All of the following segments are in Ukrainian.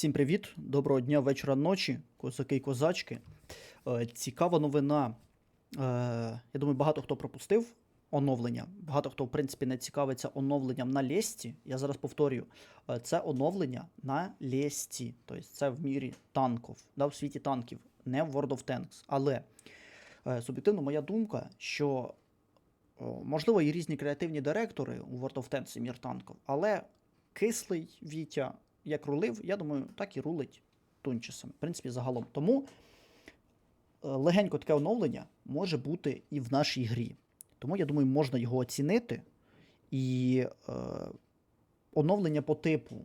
Всім привіт, доброго дня, вечора, ночі, козаки і козачки. Е, Цікава новина. Е, Я думаю, багато хто пропустив оновлення. Багато хто, в принципі, не цікавиться оновленням на Лесті. Я зараз повторюю, е, це оновлення на Лесті. Тобто це в мірі танків, да, в світі танків, не в World of Tanks. Але суб'єктивно моя думка, що можливо і різні креативні директори у World of Tanks і мір танків, але кислий Вітя як рулив, я думаю, так і рулить тунчесом. В принципі, загалом. Тому е, легенько таке оновлення може бути і в нашій грі. Тому я думаю, можна його оцінити. І е, оновлення по типу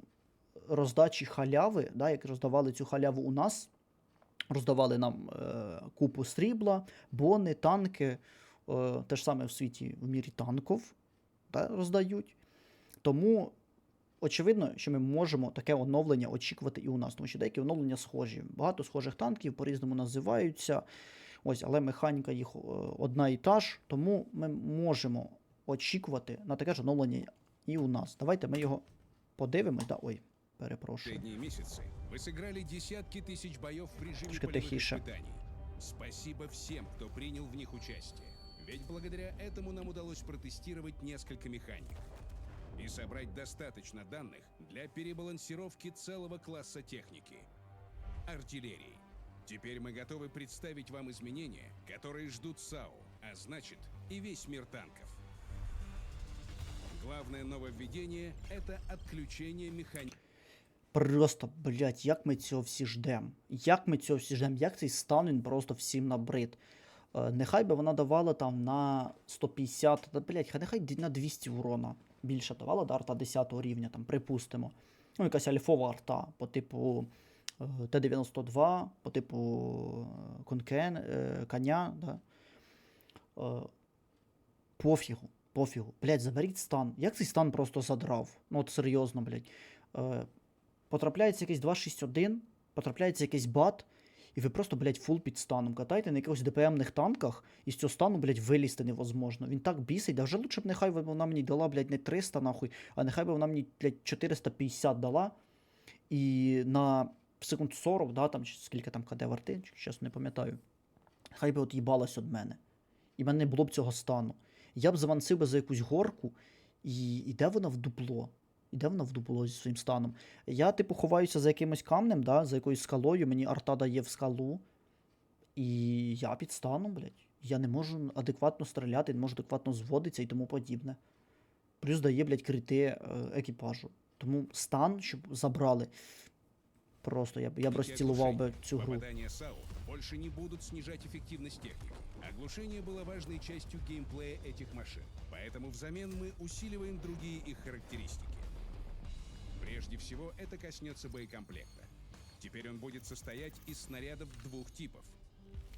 роздачі халяви, да, як роздавали цю халяву у нас, роздавали нам е, купу срібла, бони, танки, е, те ж саме в світі в мірі танків да, роздають. Тому очевидно, що ми можемо таке оновлення очікувати і у нас, тому що деякі оновлення схожі. Багато схожих танків по-різному називаються. Ось, але механіка їх е, одна і та ж, тому ми можемо очікувати на таке ж оновлення і у нас. Давайте ми його подивимось. Да, ой, перепрошую. Последние месяцы вы сыграли десятки тысяч боев в режиме Чуть полевых тихіше. испытаний. Спасибо всем, кто принял в них участие. Ведь благодаря этому нам удалось протестировать несколько механик и собрать достаточно данных для перебалансировки целого класса техники – артиллерии. Теперь мы готовы представить вам изменения, которые ждут САУ, а значит и весь мир танков. Главное нововведение – это отключение механик. Просто, блядь, як ми цього всі ждем. Як ми цього всі ждем, як цей стан він просто всім набрид. Е, нехай би вона давала там на 150, та, блядь, хай нехай д- на 200 урона більше давала, да, арта 10 рівня, там, припустимо. Ну, якась альфова арта по типу е, Т-92, по типу е, конкен, е, коня, да. Пофігу, пофігу. Блядь, заберіть стан. Як цей стан просто задрав? Ну от серйозно, блядь. Е, потрапляється якийсь 261, потрапляється якийсь бат, і ви просто, блядь, фул під станом катаєте на якихось ДПМних танках, і з цього стану, блядь, вилізти невозможно. Він так бісить, да вже лучше б нехай вона мені дала, блядь, не 300 нахуй, а нехай би вона мені, блядь, 450 дала. І на секунд 40, да, там чи скільки там КД варти, чесно не пам'ятаю. Хай би от їбалась від мене. І в мене не було б цього стану. Я б завансив би за якусь горку, і іде вона в дупло. Іде вона в дупло зі своїм станом. Я, типу, ховаюся за якимось камнем, да, за якоюсь скалою, мені арта дає в скалу. І я під станом, блядь. Я не можу адекватно стріляти, не можу адекватно зводитися і тому подібне. Плюс дає, блядь, крити е, екіпажу. Тому стан, щоб забрали. Просто я б я б розцілував би цю гру. Попадания САУ больше не будут снижать эффективность техники. Оглушение было важной частью геймплея этих машин, поэтому взамен мы усиливаем другие их характеристики. Прежде всего, это коснется боекомплекта. Теперь он будет состоять из снарядов двух типов.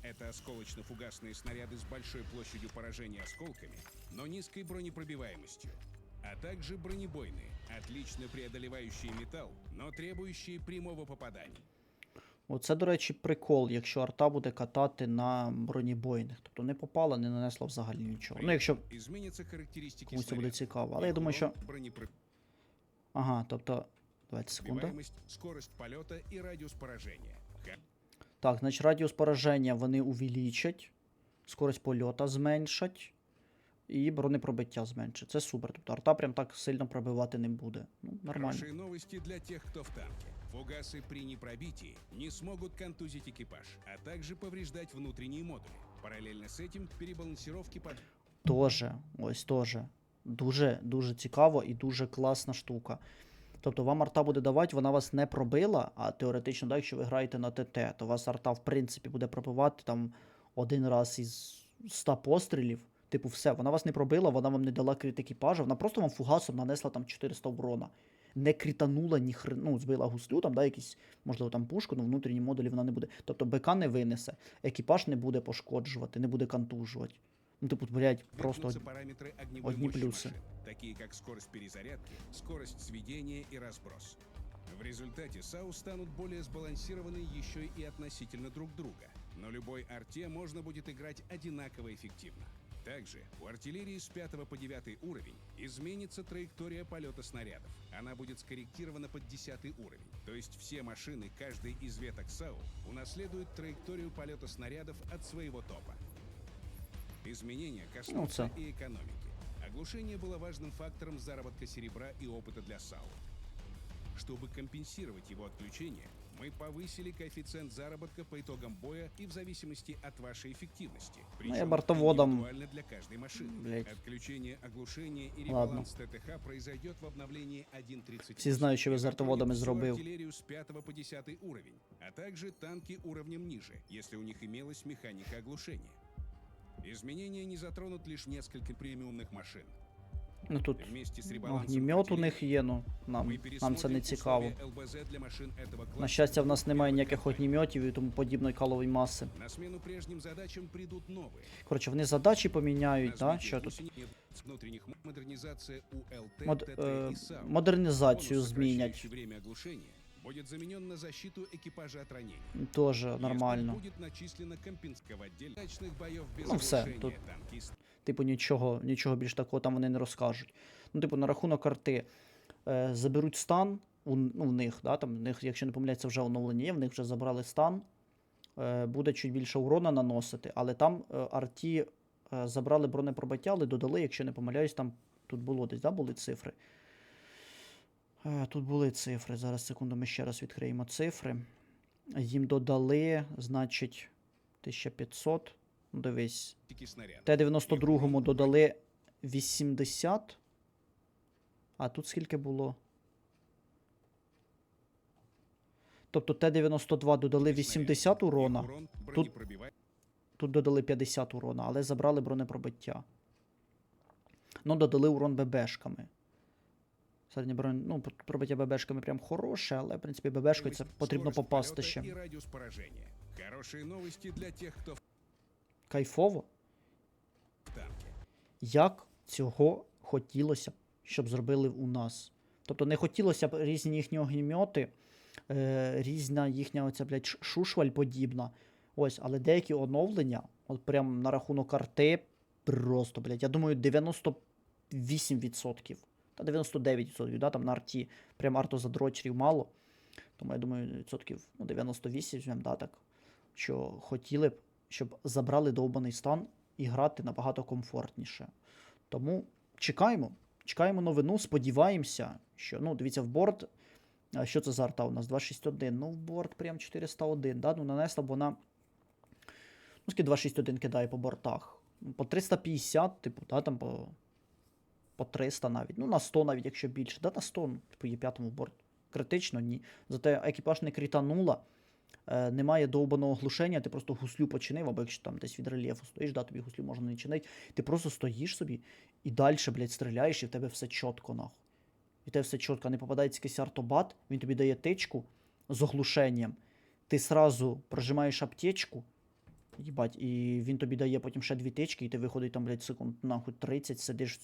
Это осколочно-фугасные снаряды с большой площадью поражения осколками, но низкой бронепробиваемостью. А также бронебойные, отлично преодолевающие металл, но требующие прямого попадания. Оце, до речі, прикол, якщо арта буде катати на бронебойних. Тобто не попала, не нанесла взагалі нічого. Ну, якщо. Изменятся характеристики Комусь це буде снаряда. цікаво. Але я думаю, що. Бронепробиваемость, Ага, тобто. Давайте секунду. скорость полета и радиус поражения. Ха- Так, значить, радіус пораження вони увеличать, скорость польота зменшать, і бронепробиття зменшать. Це супер. Тобто арта прям так сильно пробивати не буде. Ну, нормально. Хорошие новости для тех, кто в танке. Фугасы при непробитии не смогут контузить экипаж, а также повреждать внутренние модули. Параллельно с этим перебалансировки под... Тоже, ось теж. Дуже, дуже цікаво і дуже класна штука. Тобто вам арта буде давати, вона вас не пробила, а теоретично, да, якщо ви граєте на ТТ, то вас арта, в принципі, буде пробивати там один раз із 100 пострілів. Типу, все, вона вас не пробила, вона вам не дала крит екіпажа, вона просто вам фугасом нанесла там 400 урона. Не кританула ні хрен, ну, збила гуслю, там, да, якісь, можливо, там пушку, але внутрішні модулі вона не буде. Тобто БК не винесе, екіпаж не буде пошкоджувати, не буде контужувати. Ну, типу, блядь, просто параметры одни плюсы. такие как скорость перезарядки, скорость сведения и разброс. В результате САУ станут более сбалансированы еще и относительно друг друга. Но любой арте можно будет играть одинаково эффективно. Также у артиллерии с 5 по 9 уровень изменится траектория полета снарядов. Она будет скорректирована под 10 уровень. То есть все машины каждой из веток САУ унаследуют траекторию полета снарядов от своего топа. Изменения коснутся и экономики. Оглушение было важным фактором заработка серебра и опыта для САУ. Чтобы компенсировать его отключение, мы повысили коэффициент заработка по итогам боя и в зависимости от вашей эффективности. Ну, я Причем бортоводом, для каждой машины. блядь. Отключение оглушения и Ладно. ребаланс ТТХ произойдет в обновлении 1.30. Всі знають, що ви з артоводами всю зробив. артиллерию с 5 по 10 уровень, а также танки уровнем ниже, если у них имелась механика оглушения. Изменения не затронут лишь несколько премиумных машин. Ну тут Вместе с ребалансом огнімет у артиллерии них є, ну нам, мы нам це пересмотрим не цікаво. условия ЛБЗ для машин этого класса. На щастя, в нас немає Первый ніяких контакт. огніметів і тому подібної калової маси. На смену прежним задачам придут новые. Коротше, вони задачі поміняють, да? Развитие Що тут? гусениц внутренних м- модернизация УЛТ, Мод, ТТ е, и САУ. модернізацію Бонус, змінять. будет заменен на защиту экипажа от ранений. Тоже нормально. Будет начислено компенска в боев без Ну, все, тут- танкист. Типу, нічого, нічого більш такого там вони не розкажуть. Ну, типу, на рахунок карти е, заберуть стан у, ну, в них, да, там, в них, якщо не помиляється, вже оновлення є, в них вже забрали стан. Е, буде чуть більше урона наносити, але там е, арті е, забрали бронепробиття, але додали, якщо не помиляюсь, там тут було десь, да, були цифри. Е, тут були цифри. Зараз секунду, ми ще раз відкриємо цифри. Їм додали, значить, 1500. Ну, дивись, Т-92 додали 80. А тут скільки було? Тобто Т-92 додали 80 урона, бронепробиваемый. тут додали 50 урона, але забрали бронепробиття. Ну, додали урон ББшками. Середнє бронь... Ну, пробиття ББшками прям хороше, але, в принципі, ББшкою це потрібно попасти ще. Для тех, кто в Кайфово. як цього хотілося б, щоб зробили у нас. Тобто не хотілося б різні їхні огнімьоти, е, різна їхня оця, блядь, шушваль подібна. Ось, але деякі оновлення, от прям на рахунок арти, просто, блядь, я думаю, 98%. Та 99%, да, там на арті прям артозадрочерів мало. Тому я думаю, відсотків ну, 98 візьмемо, да, так. Що хотіли б, щоб забрали довбаний стан і грати набагато комфортніше. Тому чекаємо. Чекаємо новину, сподіваємося, що ну, дивіться, в борт. Що це за арта у нас? 261. Ну, в борт прям 401. Да? Ну, нанесла б вона. Ну, скільки 261 кидає по бортах. По 350, типу, да, там по, по 300 навіть. Ну, на 100 навіть, якщо більше. Да, на 100, ну, типу, є п'ятому борт. Критично, ні. Зате екіпаж не крітанула. Е, немає довбаного глушення, ти просто гуслю починив, або якщо там десь від рельєфу стоїш, да, тобі гуслю можна не чинити. Ти просто стоїш собі і далі, блядь, стріляєш, і в тебе все чітко, нахуй. І в тебе все чітко. Не попадається якийсь артобат, він тобі дає тичку з оглушенням. Ти сразу прожимаєш аптечку, їбать, і він тобі дає потім ще дві тички, і ти виходить там, блядь, секунд, нахуй 30, сидиш,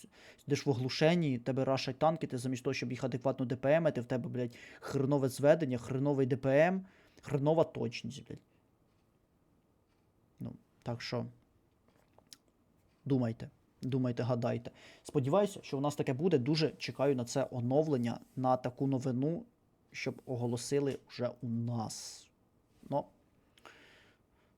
сидиш в оглушенні, тебе рашать танки, ти замість того, щоб їх адекватно ДПМити, в тебе, блядь, хренове зведення, хреновий ДПМ, хренова точність, блядь. Ну, так що. Думайте, думайте, гадайте. Сподіваюся, що у нас таке буде. Дуже чекаю на це оновлення, на таку новину, щоб оголосили вже у нас. Ну,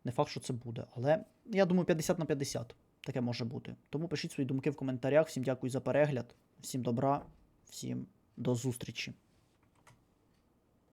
не факт, що це буде, але я думаю, 50 на 50 таке може бути. Тому пишіть свої думки в коментарях. Всім дякую за перегляд, всім добра, всім до зустрічі.